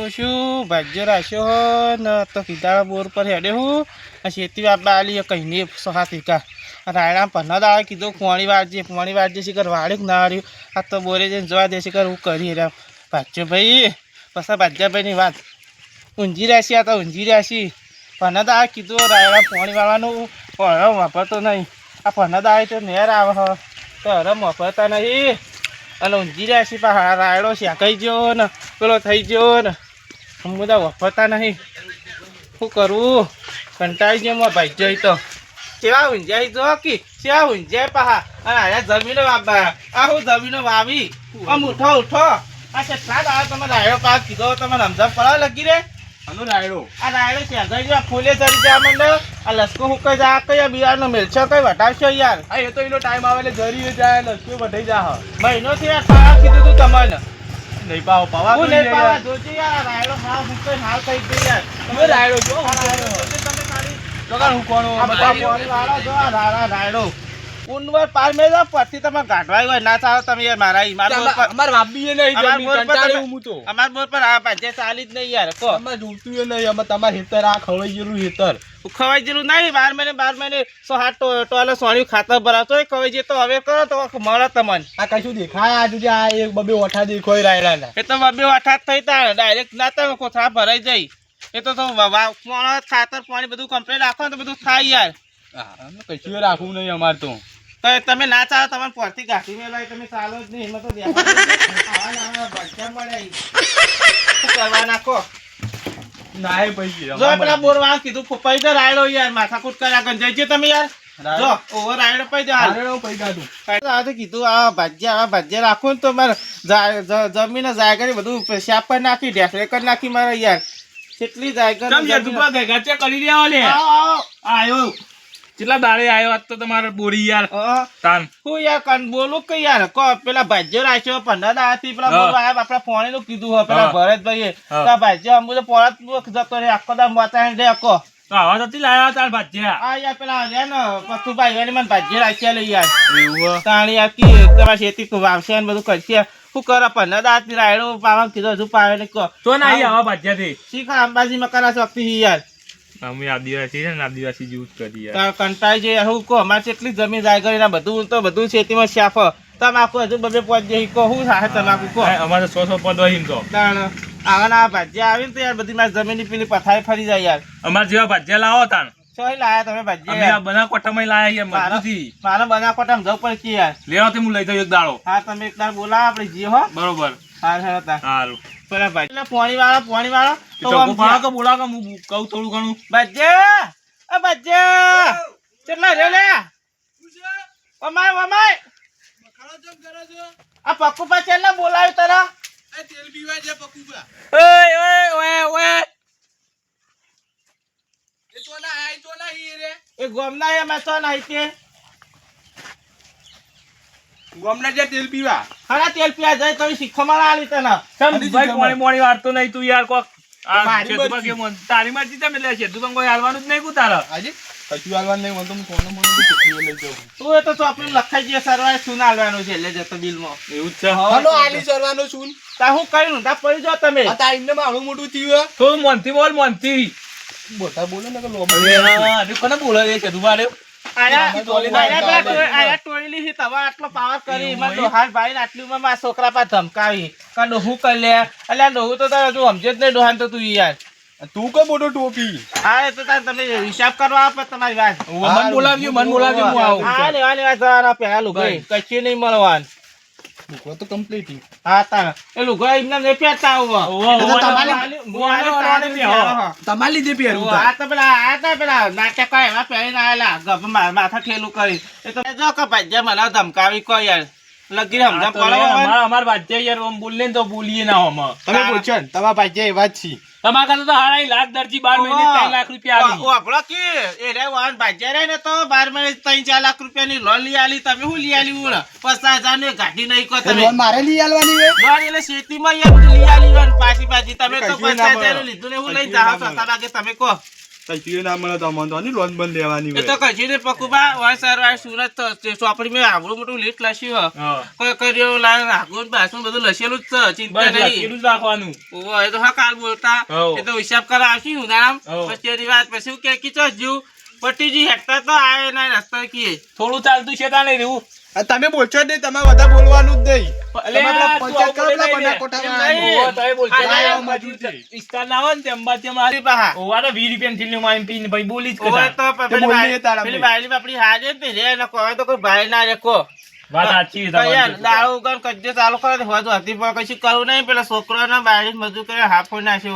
કરું છું, ભાગ્ય રાખ્યો ને તો કીધા બોર પર હેડે હું. આ શેતી બાપા આલી કહીને સહા તીકા રાયણા પન્ના દાવા કીધું પોણી વાળજે પોણી વાળજે શીખર વાળ્યું કે ના વાળ્યું? આ તો બોરે જઈને જોવા દેશે કર હું કરી રહ્યા. ભાજ્યો ભાઈ, પછી ભાજ્યાભાઈની વાત. ઊંઝી રહેશે આ તો ઊંઝી પન્ના આવે, કીધું રાયણા પોણી વાળવાનું પણ વાપરતો નહીં. આ પન્ના દાવા તો નેર આવે હ. તો હરે વાપરતા નહીં. અને ઊંઝી રહેશે પા રાયડો શેકાઈ ગયો ને, પેલો થઈ ગયો ને. હું બધા વફરતા નહીં. શું કરવું કંટાળી ગયો મારા ભાઈ જઈ તો. કેવા ઊંઝાઈ જો કે? કેવા ઊંઝાઈ પહા. અને આયા જમીનો વાપા આ હું જમીનો વાવી. આમ ઉઠો ઉઠો. આ કેટલા દાડા તમે રાયડો પાક કીધો તમે રમઝમ પડવા લગી રે? આનો રાયડો. આ રાયડો શેકાઈ ગયો ફૂલે ચડી જા મને આ લસકો હુકાઈ જા કઈ બિયારનો મેલછો કઈ વટાવશો યાર? આ એ તો એનો ટાઈમ આવે એટલે જરી જાય લસકો વઢાઈ જા મહિનો થી આ કીધું તું તમને. નહીં પાવો પાવા હું તો નહીં પાવા. જોજે યાર રાયડો ખાવ હું તો હાલ થઈ ગઈ યાર. તમે રાયડો જો રાયડો. તમે ખાલી જોગાણ હું કોણ બતાવો રાયડા. રાયડો પાર મેં જો પછી તમે ગાંઠવાય હોય ના ચાલો તમે યાર મારા બોર પર અમાર વાપી એ નહીં અમાર જમીન બોર પર કંટાળ્યો હું તો અમાર બોર પર આ ભાજે ચાલી જ નહીં યાર કો અમાર જોતું એ નહીં અમાર તમાર હેતર આ ખવાઈ ગયેલું હેતર. ખવાઈ જેલું નહીં બાર મહિને બાર મહિને સો હાથ ટોલે ખાતર ભરાવતો એ ખવાઈ જાય તો હવે કરો તો મળે તમને. આ કશું દેખાય આજે આ એક બબે ઓઠા દેખોય રાયડાના એ તો બબે થઈ તા ડાયરેક્ટ ના તમે કોથળા ભરાઈ જાય એ તો ખાતર પાણી બધું કમ્પ્લેટ રાખો ને તો બધું થાય યાર. કશું રાખવું નહીં અમાર તો. તો તમે ના ચાલો તમારે પરથી ગાંઠી મેલાય તમે ચાલો જ નહીં એમાં તો કરવા નાખો? ના એ જો પેલા બોરવા કીધું પૈ દે રાયડો યાર માથાકૂટ કર્યા તમે યાર. જો ઓવર રાયડો પૈ તું. આ કીધું આ ભાજ્યા આ ભાજ્યા રાખો ને તો મારે જા- જ- જાયગા બધું શાપ પર નાખી ઢેસરે કરી નાખી મારે યાર. કેટલી જાયગા ચમ યાર તું પેલા ઘરચે કરી લેવા લે. આયો. કેટલા દાડે આવ્યો આજ તો તમારે બોરી યાર? તાન. હું યાર કન બોલું કે યાર કો પેલા ભાજ્યો રાખ્યો પંદર દાડાથી પેલા હા. બોલવા આપડા આપણા નું કીધું હોય પેલા હા. ભરતભાઈએ. તો ભાજ્યો અમુ તો પોળા જતો રે આખો દામ વાતાવરણ રે આખો. તો આવા તો લાયા તાર ભાજ્યા આ યાર પેલા ને એને મને ભાજ્ય રાખ્યા લઈ યાર. એવું તાણી આ કી તમારે ખેતી વાવશે ને બધું કરશે. શું કરો પંદર દાડાથી રાયડો પાવા કીધું હજુ પાવે ને કહો તો ના આવી ભાજ્યા થી શીખા અંબાજી મકાના શક્તિ છે યાર. અમે આદિવાસી છે ને આદિવાસી જેવું જ કરી કંટાળી જઈએ હું કહો અમારે કેટલી જમીન જાય એના બધું તો બધું ખેતીમાં શાફ તમાકુ હજુ બબે પહોંચ જઈ કહો શું થાય તમાકુ કહો. અમારે સો સો પદ હોય તો. આવાના ભાજ્યા આવી ને તો યાર બધી મારી જમીનની પેલી પથારી ફરી જાય યાર. અમારે જેવા ભાજ્યા લાવો તાણ. સોય લાયા તમે અમે ભાજ્યા આ યાર. બના કોટામાં લાયા યાર મજબૂતી મારા બના જવું પડે કે યાર. લેવા હું લઈ જાઉં એક દાડો. હા તમે એક દાડ બોલાવો આપણે જઈએ હો. બરોબર. હા હા તા. પેલા ભાઈ પોણી વાળા પોણી વાળા તો બોલાવો કે બોલાવો હું કહું થોડું ઘણું. બજ્જા અ બજ્જા કેટલા રે લે? Oh my oh my! આ પક્કુ પા છેલ્લે બોલાવ્યું તારા? ઓય ઓય ઓય ઓય! એ ગોમના એ મેં તો નહીં તે ગોમના જે તેલ પીવા. ખરા તેલ પીવા જાય તો શીખો મારા આલી તને. ચમ ભાઈ મોણી મોણી વાળતો નહીં તું યાર કોક. આ મારી શેતુભા મરજી. કે મન- તારી મરજી તમે લે શેતુભા કોઈ હાલવાનું જ નહીં કુ તારે. આજે કશું હાલવાનું નહીં. તો હું કોનો મને લઈ જાઉં. તું એ તો ચોપડી લખાઈ જઈએ સરવાળે શું આલવાનું છે? એટલે જતો બિલમાં. એવું જ છે. હલો આલી સરવાનો છું. તા હું કઈ ઊંધા પડી જાવ તમે? આ તાઈને મારું મોટું થયું થોડું મનથી બોલ મનથી બોટા બોલે ને કે અરે હા, કોને બોલે છે? તો છોકરા પાસે ધમકાવી. ડોહું કરી લે. એટલે ડોહું તો તારે સમજે જ નહીં ડોહાન તો તું યાર. તું કે મોટો ટોપી? હા એ તો તમે હિસાબ કરવા આપે તમારી વાત. મન બોલાવજો મન બોલાવજો હું આવું. હા લેવા લેવા જવાના પેલા લુગઈ કશું નહીં મળવાનું. મૂકવા તો કમ્પ્લીટ હા તારે. એ લુગઈ એમને નહીં પહેરતા આવું તમારી- લીધે પહેરવું આ તો પેલા આ તો પેલા નાટક એવા પહેરીને આયેલા ગભ માથા ઠેલું કરી. એ તો જો કે ભાજ્યા મને ધમકાવી કોઈ યાર. લગી લે, પડો અમાર- અમાર ભાજ્યા યાર ઓમ બોલીએ ને તો બોલીએ ના આમાં. તમે પૂછો ને તમારા ભાઈ એવા જ છીએ. તમારા કરતા તો હારા લાખ દરજી બાર મહિને ત્રણ લાખ રૂપિયા આલી. વાપરો કે? એ રે વાહન ભાજ્યા રે ને તો બાર મહિને ત્રણ ચાર લાખ રૂપિયાની લોન લઈ આલી. તમે શું લઈ આલી પચાસ હજારની ગાડી નહીં કહો તમે. મારે લઈ આલવાની લોન એટલે શેતીમાં યાર લઈ આલી હોય પાછી પાછી. તમે તો પચાસ હજાર લીધું ને હું લઈ જાઓ કે તમે કહો. કશું ના મળે તો અમને તો આની લોન બંધ લેવાની હોય તો કજી ને પકુબા હોય સર હોય સુરત તો તે ચોપડી મેં આવડું મોટું લીટ લાશી હ. કોઈ કર્યો લાલ આગળ બાસું બધું લસેલું જ છે ચિંતા નહીં. લખેલું જ રાખવાનું. ઓ એ તો હા કાલ બોલતા. એ તો હિસાબ કરાવશી હું નામ પછી એની વાત પછી કે કીચો જ્યું પટ્ટીજી હેક્ટર તો આય ના રસ્તા કીએ. થોડું ચાલતું છે તાને રહેવું આ તમે બોલશો નહીં તમે બધા બોલવાનું જ નહીં. પેલા આ તું પંચાયત કરો, આવું પેલા બોલે બધા નહીં. કોઠા એમ વાળા નહીં. ઓહો, તમે બોલશો આ નહીં. આ મજૂર છે. વિસ્તારના હોય ને બાયડી મજૂર કરે હાફો નાખ્યો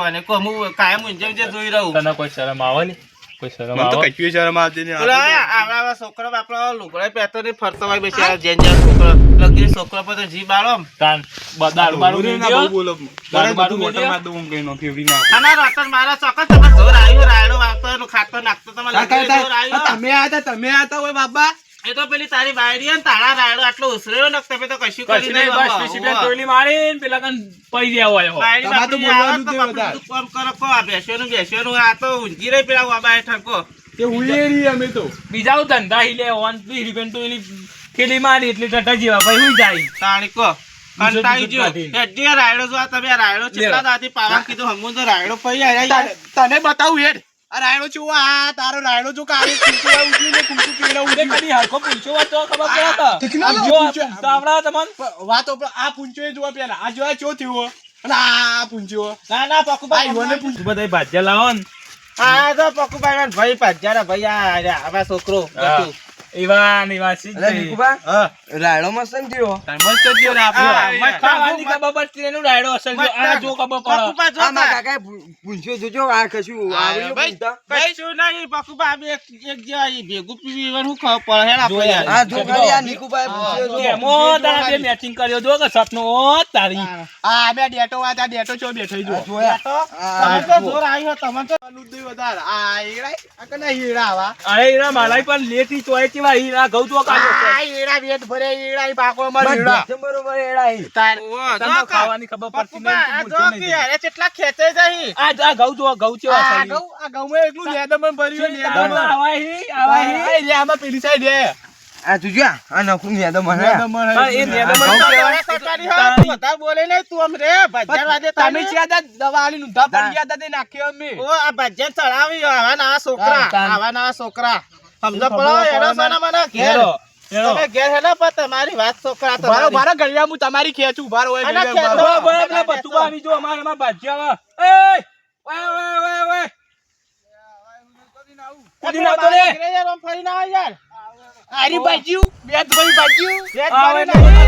કાયમ ઊંઝે જોઈ રહ્યું તને કોઈ શરમ આવે ને કોઈ શરમ મને તો કશું શરમ આવતી નહીં. પેલા આ આવડા આવડા છોકરા બાપડા લુગડા પહેરતો નહીં ફરતો હોય બેચારા જેન જેન છોકરો લગી છોકરા પર તો જી બાળો તાન દારૂ બારૂ બોલો પી ના, બોલો. દારૂ બારૂ બધું પી દઉં એમ કહીને ફેવરી ના અમારા રતન મારા તમે જોર આવ્યું રાયડો વાવતો ખાતો નાખતો તમે તમે આતા તમે આતા હોય બાબા એ તો પેલી તારી બાયડી ને તારા રાયડો આટલો ઉછરેલો ને તમે તો કશું કરી નહીં નહીં, બસ બાબા. વીસ રૂપિયા હોવે. પેલા કન પડી રહ્યા હોય બાયડી તમારે બાપડી આવે તો બોલવાનું જ તો નહીં બાપડી બધું કામ કરો કો આ બેસ્યોનું બેસ્યોનું આ તો ઊંઘી રહી પેલા વાબા હેઠળ તે હુઈએ અમે તો. બીજા ધંધા ઓન ટોયલી થેલી મારી એટલે ટટા જેવા ભાઈ હુઈ જાય? તાણી કો. કંટાળી રાયડો જો તમે રાયડો કેટલા દાદી પાવા કીધું હમું તો રાયડો પઈ આયા તને બતાવું હેડ. આ છું આ તારો રાયણો જો કાળી કુંકુ ઉઠીને કુંકુ પીળા ઉડે કદી હરખો પૂંછો વાત તો ખબર પડે તો. જો પૂંછો. પૂંછતા આવડે વાતો પર આ પૂંચો એ જોવા પેલા આ જોવા ચો થયો અને આ પૂંચો ના ના આ પકુભાઈ પૂંચો તું બધાય ભાજ્યા લાવો ને. આ તો પકુભાઈ ના ભાઈ ભાજ્યા ભાઈ આ આવા છોકરો હા. ને શીખ ગઈ. હા રાયડો મસ્ત થયો મસ્ત જ દ્યો ને હા, આપણે મત ખાવાની ખબર પડતી એનું રાયડો અસલ જો. આ જો ખબર પડે. પકુભા જો આમાં કા. કાકાએ પૂ- પૂછ્યો જોજો આ કશું પૂછતા? કશું નહીં, પકુભા બે એક જે આ ભેગું પીવી એવાનું શું ખબર પડે હેડ જો. યાર. આ જો ખાલી આ નિકુભાઈ પૂછ્યો જો. કેમો તારા બે મેચિંગ કર્યો જો કે સપનો ઓ તારી આ બે ડેટો વાત આ ડેટો ચો બેઠો જો જોયા? તમે તો જોર આવ્યો તમે તો આનું વધાર આ હીરા આ કને હીરા આવા અરે હીરા માલાઈ પણ લેતી ચોય કેવા હીરા ઘઉં તો કાઢો આ હીરા વેટ ભરે હીરા ઈ પાકો અમાર હીરા બરોબર એડા ઈ. તાર કા. ખાવાની ખબર પડતી નહીં જો કે યાર, કેટલા ખેંચાઈ જહી આ આ ઘઉં જો ઘઉં છે આ ઘઉં આ ઘઉંમાં એકલું લેદમણ ભર્યું લેદમણ આવા હી, આવા હી. આ એરિયામાં પેલી સાઈડ હે આ જોજો આ. નખું યાદ હે લેદમણ હે. એ ઘઉં. દવા સરકારી હે બધા બોલે નહીં, તું આમ રે, ભજીયા વાજે તમે આ દવા આલી નુંધા પડી ગયા દે નાખ્યો અમે ઓ, આ ભજ્યા ચડાવી, આવા ના છોકરા. આવા ના છોકરા. સમજો પડો, પડે એનો મને ઘેર. તમે ઘેર હેલો, પણ તમારી વાત છોકરા તો ભારો મારી. ગળિયા હું તમારી ખેંચું ભાર હોય. બરાબર, પેલા આવી જો, અમારે એમાં ભાજ્યા આવે. એય! ઓય, ઓય, ઓય, ઓય. કૂદીને આવતો રે. ઘરે યાર, આમ ફરીને આવ યાર. આરી બાજ્યું બેટ ભાઈ આવ. તમારે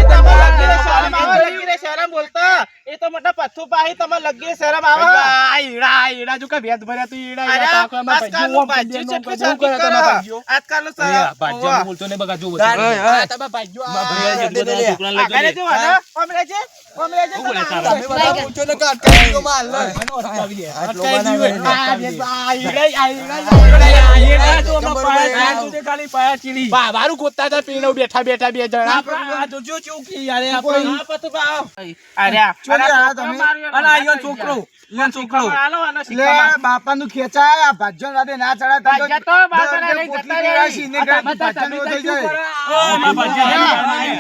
તમારે લગીને લગીને શરમ બોલતા. એ તો મોટા પથ્થુ પાહી તમારે લગીને શરમ આવે. આ હીરા આ હીરા જો કે વેટ ભર્યા તો હીરા અરે, હીરા પાકવામાં આજકાલનું ભાજ્યું, ઓમ ભાજ્યું કરી છે કરે તમે કરો. આજકાલનું એ, શરમ. ભાજ્યાનું ઓવા. બોલતો નહીં બગા જો બધું. ઓય, ઓય. આ તમે ભાજ્યું, આ ભાઈ, ભાઈ. આ જે લઈ આગળ જો, હા? ઓમ રહેજે, ઓમ રહેજે, તમે. તમે બધા પૂછો તો કે અટકાવી દો માલ લે. આનો આ. ઘરે આ અટકાવી આ. હીરા જો અમારા પાયા. તું તે ખાલી પાયા ચીડી. બારું ગોતતા હતા પીણો બેઠા બેઠા બે જણા આ જોજો ચોકી યારે આપણે. આ- ચોલી અરે, આ તમે. ને અને આ છોકરો ગયા. છોકરો હાલો, આનો લે બાપા નું ખેંચાય આ ભાજન રાતે ના ચડાય તો ભાજ્યા તો બાપાના દર- લઈ જતા રે. સીને આ ગાડી તમે તો ભાજ્યાનું તમે થઈ જાય. ઓ, મા ભાજન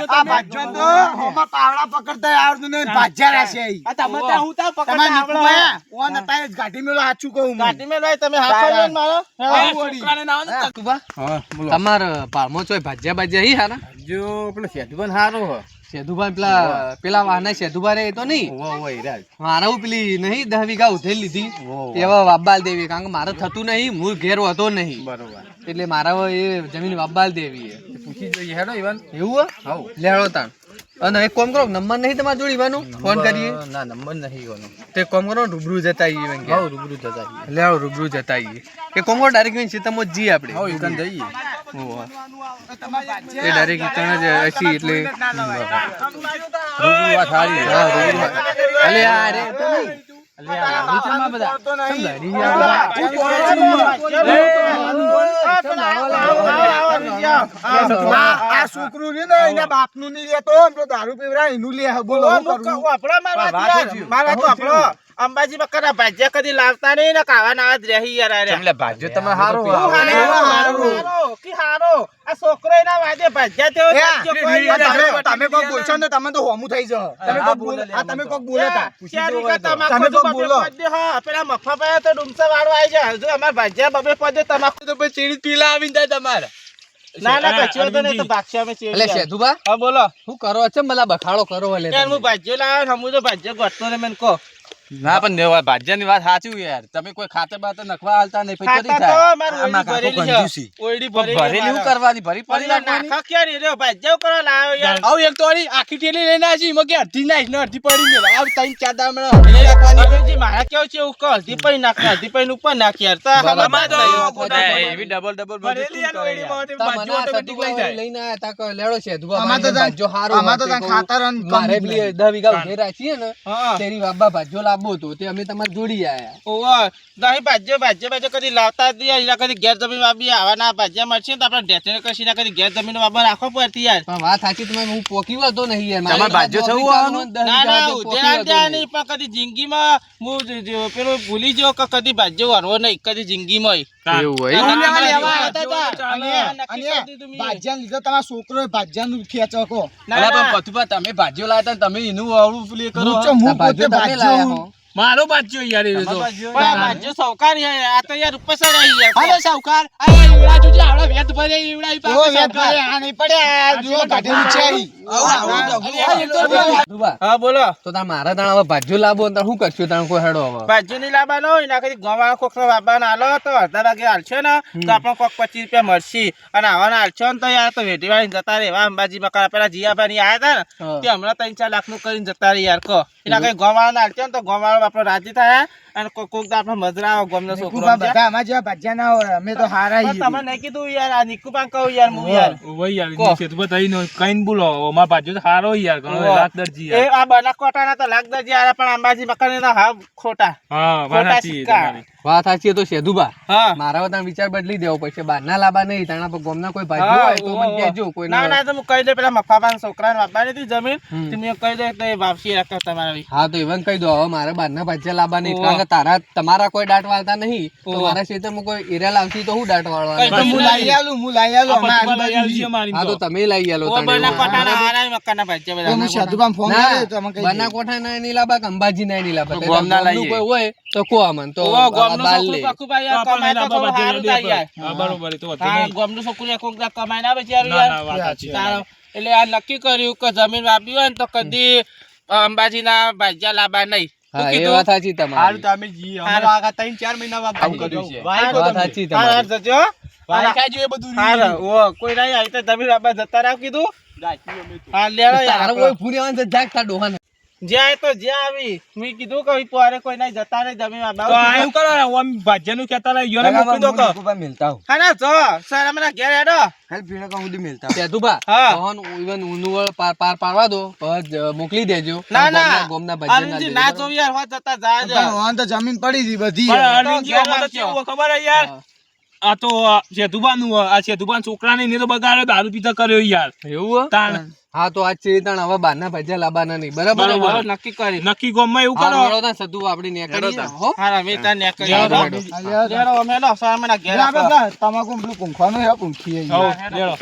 આ ભાજન તો હોમાં પાવડા પકડતા આવડતું નહીં ભાજ્યા રાશે આ તમે તો હું તો પકડતા આવડે. ઓન હતા ગાડી મેલો સાચું કહું હું. કાઢી મેં ભાઈ તમે હાથ ને મારો તમાર છોકરાને પાલમો ચોય ભાજ્યા ભાજ્યા હી હારા જો પેલો સેધુભાઈ હારો હ. સેધુભાઈ પેલા પેલા વાહના સેધુભાઈ રે તો નહીં. મારા હું પેલી નહીં દહ વીઘા ઉધેલી લીધી એવા વાબાલ દેવી કારણ કે મારે થતું નહીં મૂળ ઘેર હતો નહીં બરોબર. એટલે મારા એ જમીન વાબાલ દેવી પૂછી જોઈએ હેડો ઈવન. એવું હા. લેડો તાણ અને એક કોમ કરો નંબર નહીં તમારે જોડે ઈવાનો? ફોન કરીએ ના નંબર નહીં એનો. તે કોમ કરો રૂબરૂ જતા આવીએ એમ હા રૂબરૂ જતા આવીએ લે આવો રૂબરૂ જતા આવીએ કે કોમ કરો ડાયરેક્ટ સીતામાં જ જઈએ આપણે હાઉ ઈકન જઈએ. ઓહો. એ ડાયરેક્ટ ઈકણ જ હસી એટલે રૂબરૂ વાત સારી. હા, રૂબરૂ. અલે આ રે તો નહીં. આ આ છોકરું છે ને એના બાપનું નહીં લેતો તો દારૂ પીવડાવે એનું લે. બોલો મારા તો વાપરો. અંબાજી બકરા ભાજ્યા કદી લાવતા નહીં ને કાવા નાવા જ રહી યાર ભાજ્યો તમે હારો હું હારો, હારો, હારો, કે હારો. આ છોકરો એના વાદે ભાજ્યા તેવો ભાજ્યો કોઈ આ યાર. તમે તમે કોક બોલશો ને તમે તો હોમું થઈ જાઓ. તમે કોક બોલો આ તમે કોક બોલો તા. ચાર વીઘા તમાકુ તમે કોક બોલો. પેલા મફા પાયા તો ડુમસા વાળો આઈ જાય. હજુ અમાર ભાજ્યા બબે પદ્ય તમાકુ તો પછી ચીડી પીલા આવીને જાય તમારે. ના ના કચ્યો તો નહીં તો ભાગશે અમે ચેડી એટલે સેધુબા હા બોલો. કરો છો? મને બખાડો કરો યાર હું ભાજ્યો લાવ્યો હમું તો ભાજ્યો ગોઠતો ને મને કહો. ના પણ ભાજ્યાની વાત સાચી યાર. તમે કોઈ ખાતર બાતર નખવા હાલતા નહીં પછી થાય? મારે આમાં ઓયડી કાકો ભરેલી છે. કંજૂસી. ઓયડી પણ ભરેલી ભરેલી હું કરવાની? ભરી પડી પણ યાર નાખવાની? નાખો ક્યાં નહીં રહ્યો ભાજ્યો કરો લાવ્યો યાર. આવું એક તોડી આખી ટેલી લઈને આવી એમાં અડધી નાખ ને અડધી પડી ગયો આવ ત્રણ ચાર દામડા હળી નાખવાની. અરુણજી, મારે કેવું છે કહો? અડધી પૈ નાખ અડધી પૈ ઉપર નાખ યાર. તો બરાબર. તો તમારે એવું તો- ખોટા એવી ડબલ ડબલ ભરેલી યાર? ભાજ્યો લઈ જાય. લઈને આયા. તા કે લેડો આમાં તો હારો આમાં તો ખાતર મારે વીઘા ઉઘે ને તેરી બાબા ભાજ્યો લાવવો હતો તે અમે તમારે જોડી આયા. ઓવા નહીં ભાજ્યો ભાજ્યો ભાજ્યો કદી લાવતા જ નહીં એના કદી ઘેર જમીન વાવી આવા ના ભાજ્યા મળશે તો આપણે ઢેચણે કશી ના કદી ઘેર જમીન વાવવા રાખવો પડતી યાર પણ વાત સાચી તમે હું પોકી વાતો નહીં યાર તમારે ભાજ્યો થવું આવવાનું? ના ના ઉધેડા ત્યાં નહીં પણ કદી જિંદગીમાં હું પેલું ભૂલી ગયો કે કદી ભાજ્યો વારવો નહીં કદી જિંદગીમાં. એવું હોય? તમારા છોકરો ભાજ્યાનું ખેંચો કો ના, પથુભા તમે ભાજ્યો લાયા તા ને તમે એનું એ કરો. મારો ભાજ્યો યાર એ તો. પણ આ ભાજ્યો આ તો યાર ઉપર ચડાઈ યાર. હાલો સાવકાર. આ ઈવડા જોજે આવડા વેત ભરે ઈવડા ઈ પાસે વેત સાવકાર. આ નહીં પડે, આ જો કાઢે ઉચારી હા બોલો. તો તા મારા તાણ હવે ભાજ્યો લાવો ને તાર શું કરશું તાર કોઈ હેડો હવે? ભાજ્યો નહીં લાવવાનો એના કરી ગોવા કોક ના આલો તો અડધા વાગે હાલશો ને તો આપણે કોક પચીસ રૂપિયા મળશે. અને આવવાના હાલશો ને તો યાર તો વેટી વાળી જતા રેવા અંબાજી મકાન પેલા જીયાભાઈ આયા હતા ને તે હમણાં ત્રણ ચાર લાખનું કરીને જતા રે યાર કહો એના કઈ હાલશો ને તો ગોમાળો આપણે રાજી થાય અને કોક કોક આપણે મજરા આવે ગમનો છોકરો બધા અમાર જેવા ભજ્યા ના હોય અમે તો હારા હી છીએ. તમે નહીં કીધું યાર આ નિકુપાન કહું યાર હું યાર. વહી યાર કહો. તો બતાઈ નો કઈન બોલો અમાર ભાજ્યો તો હારો યાર ઘણો લાખ દરજી એ આ બનાસકાંઠાના તો લાખ દરજી આયા પણ અંબાજી મકાન ના હા ખોટા હા વાત તમારી. વાત સાચી તો સેધુબા મારા હવે વિચાર બદલી દેવો પડશે બહારના લાબા નહીં તાણા પર ગોમના કોઈ ભાઈ હોય તો મને કહેજો કોઈ ના ના તો હું કહી દે પેલા મફાબાન છોકરાને વાપવાની હતી જમીન હમ. તો મેં કહી દે તો વાપસી રાખતા તમારી. હા તો even કહી દો હવે મારે બહારના ભાજ્યા લાબા નહીં તારા તમારા કોઈ દાંત વાળતા નહીં તો. મારા ખેતરમાં કોઈ એરિયા લાવતી તો હું દાંત કઈ વાળવા હું લઈ આલું, હું આલું, લઈ આજુબાજુ હા તો. તમે લઈ આલો ઓ તાણે. હારા મકાનના ભાજ્યા બધા હું સાધુબાને ફોન ના, કર્યો તો અમે કહી બના બનાસકાંઠા ના લાવવા અંબાજી ના ગોમના ગોમનું કોઈ હોય તો કો અમન તો છોકરું લે. યાર કમાય તો લાંબા થોડું ભાજ્યો સારું લઈ થાય યાર. હા, બરોબર તો હા. ગામનું છોકરું એક કોક યાર ના ના સાચી તારો એટલે આ નક્કી કર્યું કે જમીન વાપી હોય ને તો કદી અંબાજીના ભાજ્યા લાબા નહીં હા એ વાત સાચી હારું તમારી તમે જી હારું. આગા ત્રણ ચાર મહિના વાપરું કર્યું છે. વાત સાચી જજો. એ બધું ઓ, કોઈ નહીં આવી તો જમીન વાપવા જતા રાખ કીધું? હા લેડો યાર કોઈ ફૂરી આવે ને ડોહાને. જ્યાં તો જ્યાં આવી મેં કીધું કે ભાઈ પોરે કોઈ નહીં જતા નહીં જમીન વાપવા. તો આ એવું કરો ને, આમ ભાજ્યાનું કહેતા હતા, ઈયોને મૂકી દો કે. હા ના જો સર હમણાં ઘેર હેડો સેતુભા, હા. તોહન even ઉનુવળ પાર પાર પાડવા દો પર મોકલી દેજો ના ના ગોમના ભાજ્યા ના ના જો યાર હો જતા જા પણ જા. વાહન તો જમીન પડી હતી બધી પણ અરવિંદજી, આમાં કેવું ખબર હે યાર આ તો હે. આ સેતુભાના છોકરાને એને તો બગાડ્યો દારૂ પીતા કર્યો યાર એવું હે? તાણ હા તો આજ છે તાણ હવે બારના ભજા લાબાના નહીં. બરાબર. નક્કી કરી. નક્કી ગોમમાં એવું કરો. હાલો તાણ સધુ આપણે નીકળીએ. હો? હા. લ્યો તો. લેડો, અમે લો સામે ના ઘેર તમાકુ પેલું પૂંખવાનું હે, કુંખી હઉ, લેડો.